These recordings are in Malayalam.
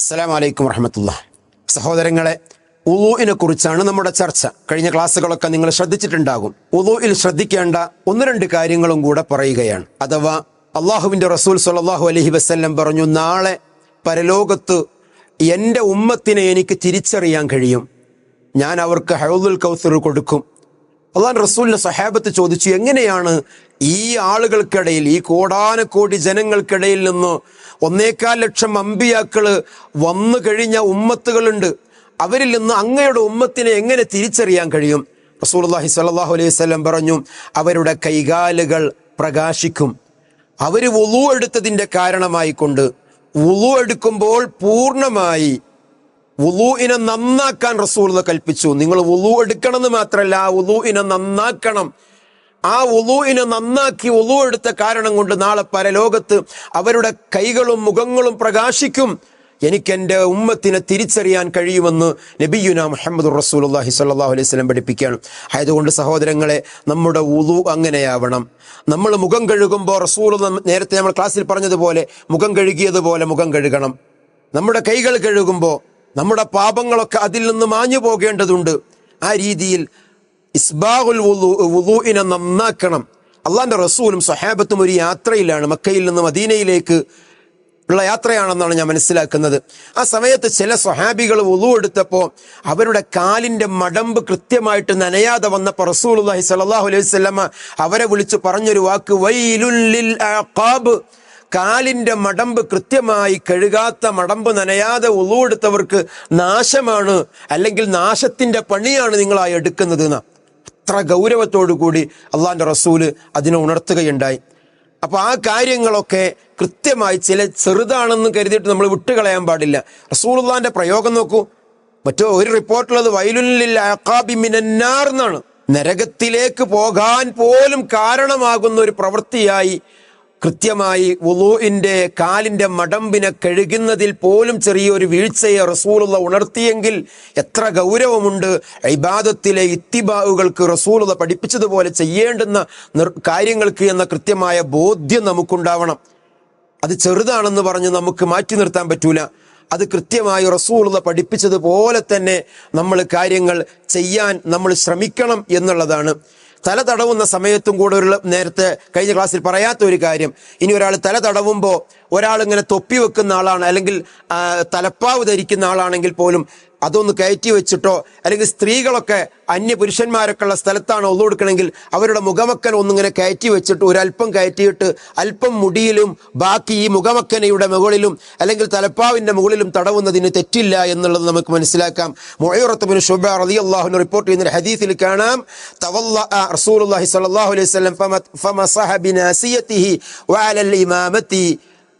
അസ്സലാം വലൈക്കും വറഹമത്തുള്ള. സഹോദരങ്ങളെ ഉലുവിനെ കുറിച്ചാണ് നമ്മുടെ ചർച്ച. കഴിഞ്ഞ ക്ലാസ്സുകളൊക്കെ നിങ്ങൾ ശ്രദ്ധിച്ചിട്ടുണ്ടാകും. ഉലുവിൽ ശ്രദ്ധിക്കേണ്ട ഒന്ന് രണ്ട് കാര്യങ്ങളും കൂടെ പറയുകയാണ്. അഥവാ അള്ളാഹുവിന്റെ റസൂൽ സല്ലാഹു അലഹി വസ്ല്ലം പറഞ്ഞു നാളെ പരലോകത്ത് എന്റെ ഉമ്മത്തിനെ എനിക്ക് തിരിച്ചറിയാൻ കഴിയും. ഞാൻ അവർക്ക് ഹൗദുൽ കൗസർ കൊടുക്കും. അള്ളാൻ റസൂലിന്റെ സഹാബത്ത് ചോദിച്ചു എങ്ങനെയാണ് ഈ ആളുകൾക്കിടയിൽ ഈ കോടാനക്കോടി ജനങ്ങൾക്കിടയിൽ നിന്ന് ഒന്നേക്കാൽ ലക്ഷം അമ്പിയാക്കൾ വന്നു കഴിഞ്ഞ ഉമ്മത്തുകളുണ്ട്? അവരിൽ നിന്ന് അങ്ങയുടെ ഉമ്മത്തിനെ എങ്ങനെ തിരിച്ചറിയാൻ കഴിയും? റസൂൽ അള്ളാഹി സലാഹു അലൈഹി സ്വലം പറഞ്ഞു അവരുടെ കൈകാലുകൾ പ്രകാശിക്കും. അവർ വുളു എടുത്തതിന്റെ കാരണമായിക്കൊണ്ട് വുളു എടുക്കുമ്പോൾ പൂർണമായി വുളൂഇനെ നന്നാക്കാൻ റസൂൽ കൽപ്പിച്ചു. നിങ്ങൾ വുളു എടുക്കണമെന്ന് മാത്രമല്ല ആ വുലൂഇനെ നന്നാക്കണം. ആ വുളൂഇനെ നന്നാക്കി വുളു എടുത്ത കാരണം കൊണ്ട് നാളെ പരലോകത്ത് അവരുടെ കൈകളും മുഖങ്ങളും പ്രകാശിക്കും. എനിക്ക് എന്റെ ഉമ്മത്തിനെ തിരിച്ചറിയാൻ കഴിയുമെന്ന് നബിയുന മുഹമ്മദ് റസൂലുല്ലാഹി സ്വല്ലല്ലാഹു അലൈഹി സ്വലം പഠിപ്പിക്കുകയാണ്. ആയതുകൊണ്ട് സഹോദരങ്ങളെ നമ്മുടെ ഉളു അങ്ങനെയാവണം. നമ്മൾ മുഖം കഴുകുമ്പോൾ റസൂൽ നേരത്തെ നമ്മൾ ക്ലാസ്സിൽ പറഞ്ഞതുപോലെ മുഖം കഴുകിയതുപോലെ മുഖം കഴുകണം. നമ്മുടെ കൈകൾ കഴുകുമ്പോൾ നമ്മുടെ പാപങ്ങളൊക്കെ അതിൽ നിന്ന് മാഞ്ഞു പോകേണ്ടതുണ്ട്. ആ രീതിയിൽ ഇസ്ബാഹുൽ വുലൂഇനെ നന്നാക്കണം. അള്ളാന്റെ റസൂലും സഹാബത്തും ഒരു യാത്രയിലാണ്. മക്കയിൽ നിന്ന് മദീനയിലേക്ക് ഉള്ള യാത്രയാണെന്നാണ് ഞാൻ മനസ്സിലാക്കുന്നത്. ആ സമയത്ത് ചില സ്വഹാബികൾ ഉളു എടുത്തപ്പോൾ അവരുടെ കാലിന്റെ മടമ്പ് കൃത്യമായിട്ട് നനയാതെ വന്നപ്പോൾ റസൂലുള്ളാഹി സ്വല്ലല്ലാഹു അലൈഹി വസല്ലമ അവരെ വിളിച്ച് പറഞ്ഞൊരു വാക്ക് വൈലുല്ലിൽ കാലിന്റെ മടമ്പ് കൃത്യമായി കഴുകാത്ത മടമ്പ് നനയാതെ ഉളുവെടുത്തവർക്ക് നാശമാണ് അല്ലെങ്കിൽ നാശത്തിന്റെ പണിയാണ് നിങ്ങളായി എടുക്കുന്നത് എന്ന. അത്ര ഗൗരവത്തോടു കൂടി അള്ളാന്റെ റസൂൽ അതിനെ ഉണർത്തുകയുണ്ടായി. അപ്പൊ ആ കാര്യങ്ങളൊക്കെ കൃത്യമായി ചില ചെറുതാണെന്ന് കരുതിയിട്ട് നമ്മൾ വിട്ടുകളയാൻ പാടില്ല. റസൂലുള്ളാന്റെ പ്രയോഗം നോക്കൂ. മറ്റോ ഒരു റിപ്പോർട്ടുള്ളത് വയലുല്ലിൽ അഖാബി മിനന്നാർ എന്നാണ്. നരകത്തിലേക്ക് പോകാൻ പോലും കാരണമാകുന്ന ഒരു പ്രവൃത്തിയായി കൃത്യമായി വുലൂഇന്റെ കാലിന്റെ മടമ്പിനെ കഴുകുന്നതിൽ പോലും ചെറിയൊരു വീഴ്ചയെ റസൂലുള്ള ഉണർത്തിയെങ്കിൽ എത്ര ഗൗരവമുണ്ട് ഇബാദത്തിലെ ഇത്തിബാവുകൾക്ക് റസൂലുള്ള പഠിപ്പിച്ചതുപോലെ ചെയ്യേണ്ടുന്ന കാര്യങ്ങൾക്ക് എന്ന കൃത്യമായ ബോധ്യം നമുക്കുണ്ടാവണം. അത് ചെറുതാണെന്ന് പറഞ്ഞ് നമുക്ക് മാറ്റി നിർത്താൻ പറ്റൂല. അത് കൃത്യമായി റസൂലുള്ള പഠിപ്പിച്ചതുപോലെ തന്നെ നമ്മൾ കാര്യങ്ങൾ ചെയ്യാൻ നമ്മൾ ശ്രമിക്കണം എന്നുള്ളതാണ്. തല തടവുന്ന സമയത്തും കൂടെ ഒരു നേരത്തെ കഴിഞ്ഞ ക്ലാസ്സിൽ പറയാത്ത ഒരു കാര്യം. ഇനി ഒരാൾ തല തടവുമ്പോൾ ഒരാൾ ഇങ്ങനെ തൊപ്പി വെക്കുന്ന ആളാണ് അല്ലെങ്കിൽ തലപ്പാവ് ധരിക്കുന്ന ആളാണെങ്കിൽ പോലും അതൊന്ന് കയറ്റി വെച്ചിട്ടോ അല്ലെങ്കിൽ സ്ത്രീകളൊക്കെ അന്യ പുരുഷന്മാരൊക്കെ ഉള്ള സ്ഥലത്താണ് ഒന്നു കൊടുക്കണമെങ്കിൽ അവരുടെ മുഖമക്കൻ ഒന്നിങ്ങനെ കയറ്റി വെച്ചിട്ട് ഒരല്പം കയറ്റിയിട്ട് അല്പം മുടിയിലും ബാക്കി ഈ മുഖമക്കനയുടെ മുകളിലും അല്ലെങ്കിൽ തലപ്പാവിന്റെ മുകളിലും തടവുന്നതിന് തെറ്റില്ല എന്നുള്ളത് നമുക്ക് മനസ്സിലാക്കാം. മൊഴയുറത്തുബിന് ഷുബ റതി അള്ളാഹുവിന് റിപ്പോർട്ട് ചെയ്യുന്ന ഹദീസിൽ കാണാം. റസൂലുള്ളാഹി സ്വല്ലല്ലാഹു അലൈഹി വസല്ലം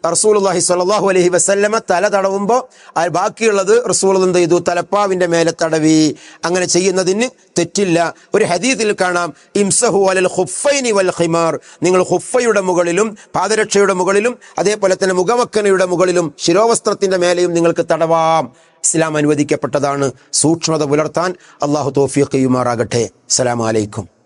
റസൂൽഹി സ്വല്ലല്ലാഹു അലഹി വസല്ലമ തല തടവുമ്പോൾ ബാക്കിയുള്ളത് റസൂൽ എന്ത് ചെയ്തു? തലപ്പാവിന്റെ മേലെ തടവി. അങ്ങനെ ചെയ്യുന്നതിന് തെറ്റില്ല. ഒരു ഹദീസിൽ കാണാം. ഇംസഹു അലൽ ഹുഫൈനി വൽ ഹിമാർ നിങ്ങൾ ഹുഫയുടെ മുകളിലും പാദരക്ഷയുടെ മുകളിലും അതേപോലെ തന്നെ മുഖമക്കനയുടെ മുകളിലും ശിരോവസ്ത്രത്തിന്റെ മേലെയും നിങ്ങൾക്ക് തടവാം. ഇസ്ലാം അനുവദിക്കപ്പെട്ടതാണ്. സൂക്ഷ്മത പുലർത്താൻ അള്ളാഹു തോഫിയൊക്കെ ചെയ്യുമാറാകട്ടെ. അസ്സലാമലൈക്കും